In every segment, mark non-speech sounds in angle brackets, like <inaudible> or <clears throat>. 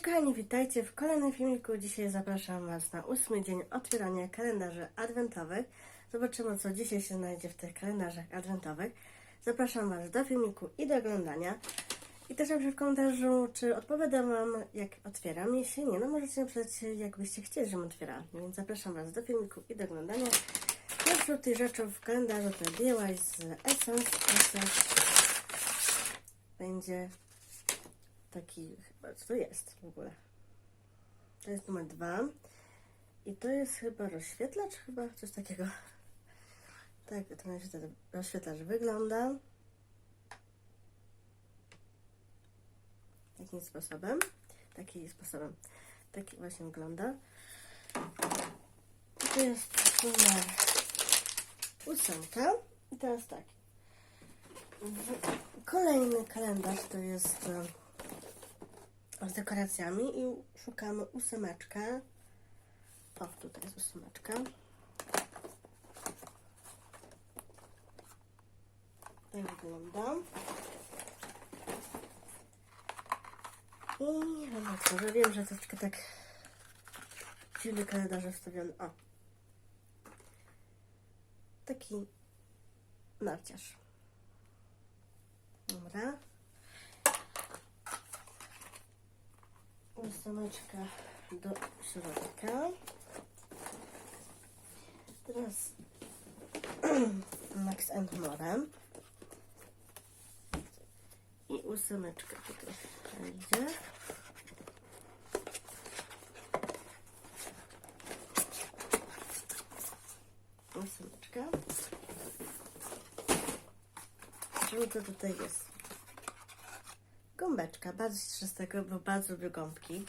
Cześć kochani, witajcie w kolejnym filmiku. Dzisiaj zapraszam Was na ósmy dzień otwierania kalendarzy adwentowych. Zobaczymy, co dzisiaj się znajdzie w tych kalendarzach adwentowych. Zapraszam Was do filmiku i do oglądania. I też napiszcie w komentarzu, czy odpowiadam Wam, jak otwieram. Jeśli nie, no możecie napisać, jakbyście chcieli, żebym otwierała. Więc zapraszam Was do filmiku i do oglądania. Pierwszą tych rzeczy w kalendarzu to DIY z Essence. Essence będzie taki chyba, co to jest w ogóle? To jest numer dwa. I to jest chyba rozświetlacz, chyba coś takiego. Tak, ten rozświetlacz- wygląda. Takim sposobem. Taki sposobem. Taki właśnie wygląda. I to jest numer ósemka. I teraz tak. Kolejny kalendarz to jest e, z dekoracjami i szukamy ósemeczkę. O, tutaj jest ósemeczka. Tak wygląda. I zobaczmy, że wiem, że troszeczkę tak dziwny kalendarz wstawiony. O. Taki narciarz. Dobra. Ósemeczka do środka. Teraz <clears throat> Max and More. I ósemeczka tutaj idzie. Ósemeczka. Czemu to tutaj jest? Gąbeczka, bardzo się z tego, bo bardzo lubię gąbki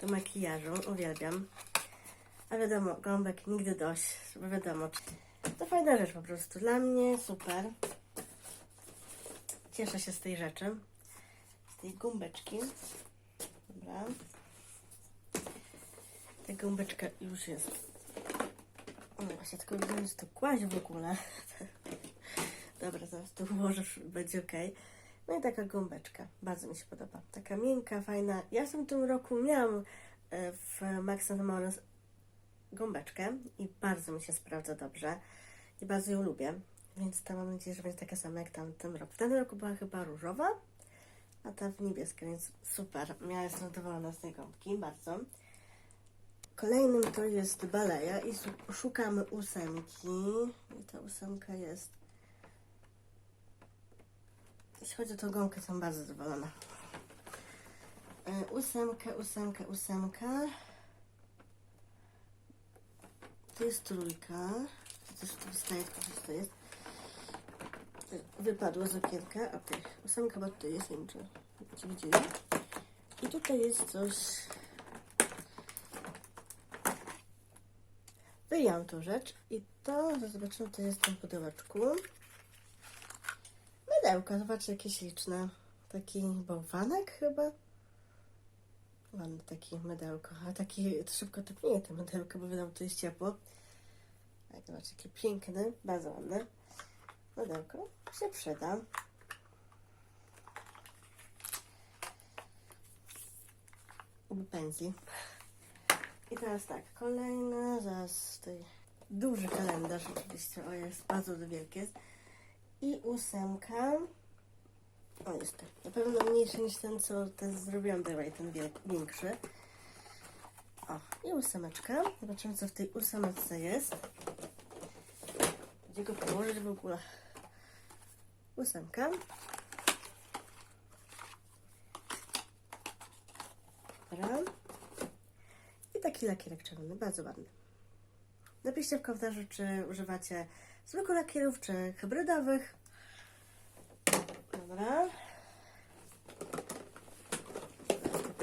do makijażu, uwielbiam. A wiadomo, gąbek nigdy dość, bo wiadomo, to fajna rzecz po prostu. Dla mnie super. Cieszę się z tej rzeczy, z tej gąbeczki. Dobra. Ta gąbeczka już jest. O, właśnie tylko nie to kłaść w ogóle. <laughs> Dobra, zaraz to ułożę, będzie ok. No i taka gąbeczka. Bardzo mi się podoba. Taka miękka, fajna. Ja w tym roku miałam e, w Max Morris gąbeczkę i bardzo mi się sprawdza dobrze. I bardzo ją lubię. Więc ta mam nadzieję, że będzie taka sama jak tamtym roku. W tamtym roku była chyba różowa, a ta w niebieska, więc super. Ja jestem zadowolona z tej gąbki, bardzo. Kolejnym to jest baleja i szukamy ósemki. I ta ósemka jest jeśli chodzi o tą gąbkę, jestem bardzo zadowolona. E, Ósemka, ósemka, ósemka. To jest trójka. Coś tu wystaje, coś to jest. Wypadło z okienka. Okej. Ósemka, bo tutaj jest, nie czy widzieli. I tutaj jest coś... Wyjąłem tą rzecz i to, zobaczymy, to jest w tym pudełeczku. Mydełka, zobaczcie jakie śliczne. Taki bałwanek chyba. Ładny taki mydełko, a taki to szybko topnieje te mydełko, bo wiadomo, to jest ciepło. Tak, zobaczcie, jakie piękne, bardzo ładne. Mydełko się przyda. Pędzli. I teraz tak, kolejne, zaraz tutaj duży kalendarz oczywiście, o jest bardzo wielki jest. I ósemka. O, jest to. Na pewno mniejszy niż ten, co ten zrobiłam dalej, ten większy. O, i ósemeczka. Zobaczymy, co w tej ósemeczce jest. Gdzie go położyć w ogóle? Ósemka. Dobra. I taki lakierek czerwony, bardzo ładny. Napiszcie w komentarzu, czy używacie zwykłych lakierów, czy hybrydowych. Dobra.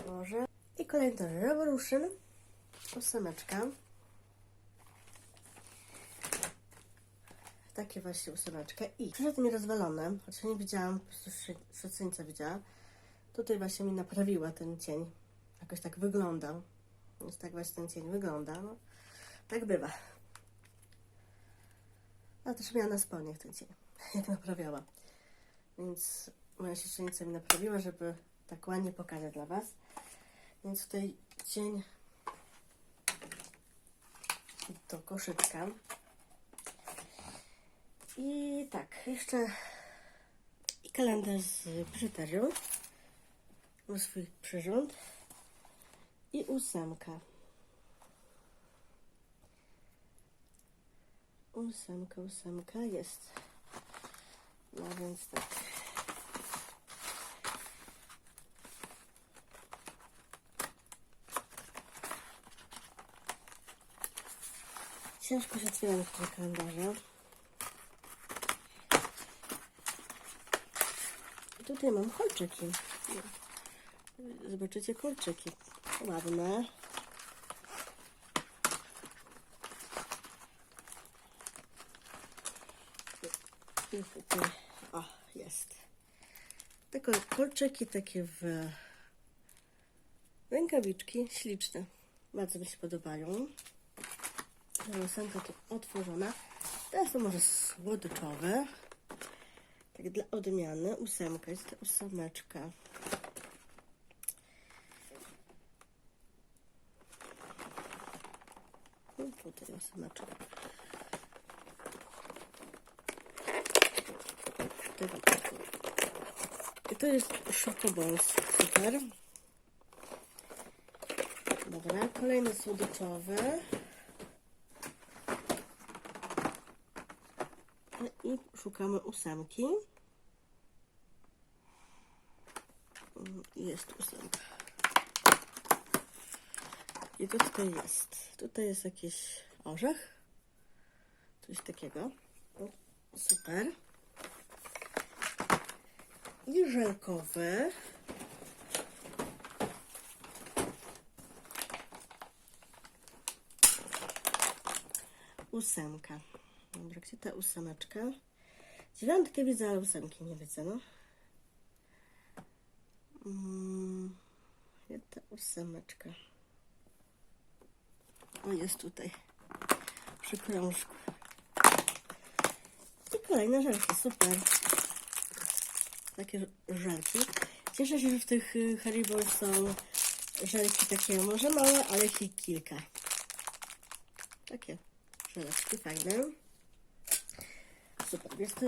Położę. I kolejny to Revolution. Ósemeczka. Takie właśnie ósemeczkę. I przyszedł mi rozwalone, choć nie widziałam, po prostu szycyńca widziałam. Tutaj właśnie mi naprawiła ten cień. Jakoś tak wyglądał. Więc tak właśnie ten cień wygląda. No, tak bywa. A też miała na spodniach ten cień, jak naprawiała. Więc moja siostrzenica mi naprawiła, żeby tak ładnie pokazać dla Was. Więc tutaj cień do koszyczka. I tak, jeszcze i kalendarz z. Mam swój przyrząd. I ósemka. Ósemka, ósemka jest. No więc tak. Ciężko się otwiera tym kalendarze. I tutaj mam kolczyki. Zobaczycie kolczyki. Ładne. Tutaj, o, jest. Takie kolczyki takie w rękawiczki, śliczne. Bardzo mi się podobają. Ósemka tu otworzona. Teraz to może słodyczowe. Tak dla odmiany. Ósemka, jest to ósemeczka. I tutaj ósemeczka. I to jest szokobons. Super. Dobra, kolejne słodyczowe. I szukamy ósemki. Jest ósemka. I to tutaj jest. Tutaj jest jakiś orzech. Coś takiego. Super. I żelkowe. Ósemka. Dobra, gdzie ta ósemeczka? Dziewiątkę widzę, ale ósemki nie widzę, no. Mm, gdzie ta ósemeczka? O, jest tutaj. Przy krążku. I kolejne żelki, super. Takie żelki. Cieszę się, że w tych y, Haribo są żelki takie może małe, ale ich kilka. Takie żeleczki fajne. Super, jest to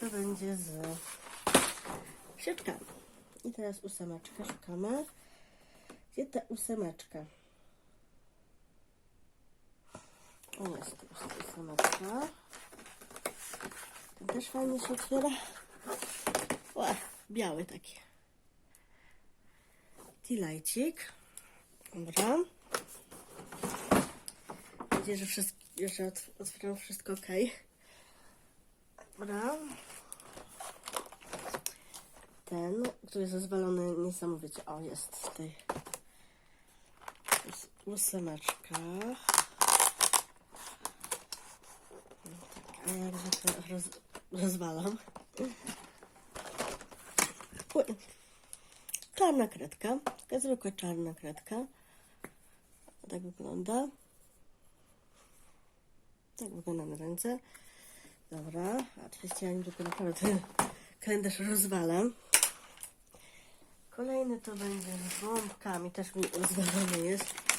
to będzie z sieczkami. I teraz ósemeczkę szukamy. Gdzie ta ósemeczka? O, jest ósemeczka. Ten też fajnie się otwiera. O, biały taki. Tilajcik. Dobra. Nadzieję, że, wszystko, że otw- otwieram wszystko ok. Dobra. Ten, który jest rozwalony niesamowicie. O, jest tutaj. Jest ósemeczka. Tak, a ja jak zwykle roz, rozwalam. Czarna kredka. Taka zwykła czarna kredka. Tak wygląda. Tak wygląda na ręce. Dobra, a oczywiście ja niedługo naprawdę ten kalendarz rozwalam. Kolejny to będzie z bombkami, też mi rozwalony jest.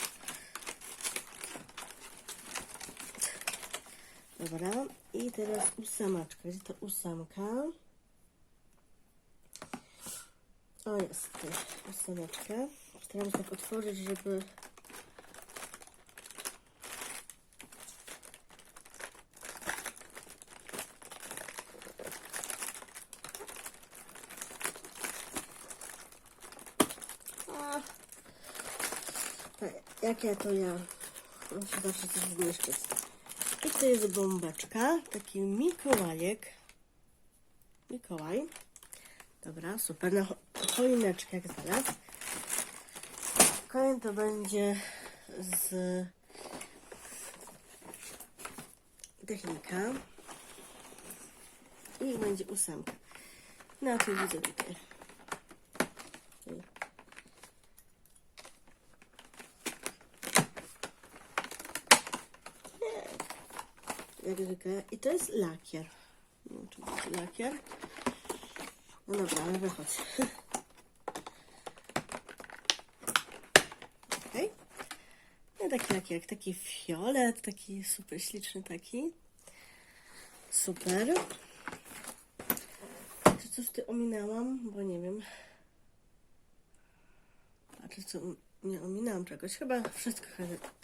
Dobra, i teraz ósemaczka. Gdzie to ósemka? O, jest ósemeczka. Staram się tak otworzyć, żeby A, to jak ja to ja muszę zawsze coś zniszczyć. I to jest bombeczka, taki Mikołajek. Mikołaj. Dobra, super. Na cho- choineczkę jak znalazł. Kolejny to będzie z technika. I będzie ósemka. No, tu widzę tutaj. I to jest lakier. To jest lakier. No dobra, ale wychodź. <laughs> Okej. No taki lakierek, taki fiolet, taki super śliczny taki. Super. Czy coś ty ominęłam? Bo nie wiem. A czy co, nie ominęłam czegoś? Chyba wszystko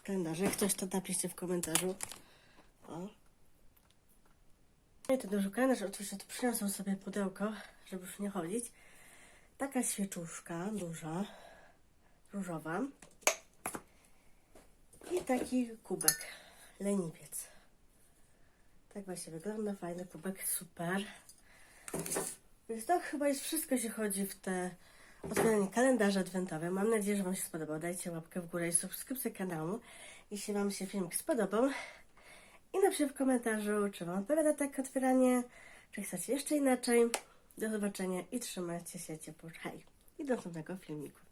kalendarze. Jak ktoś to napiszcie w komentarzu. O. I to dużo kalendarz. Oczywiście to przyniosłam sobie pudełko, żeby już nie chodzić. Taka świeczuszka duża, różowa. I taki kubek, leniwiec. Tak właśnie wygląda, fajny kubek, super. Więc to chyba jest wszystko, jeśli chodzi w te otwieranie kalendarza adwentowe. Mam nadzieję, że Wam się spodobał. Dajcie łapkę w górę i subskrypcję kanału, jeśli Wam się filmik spodobał. I napiszcie w komentarzu, czy Wam odpowiada takie otwieranie, czy chcecie jeszcze inaczej. Do zobaczenia i trzymajcie się ciepło. Hej! I do następnego filmiku.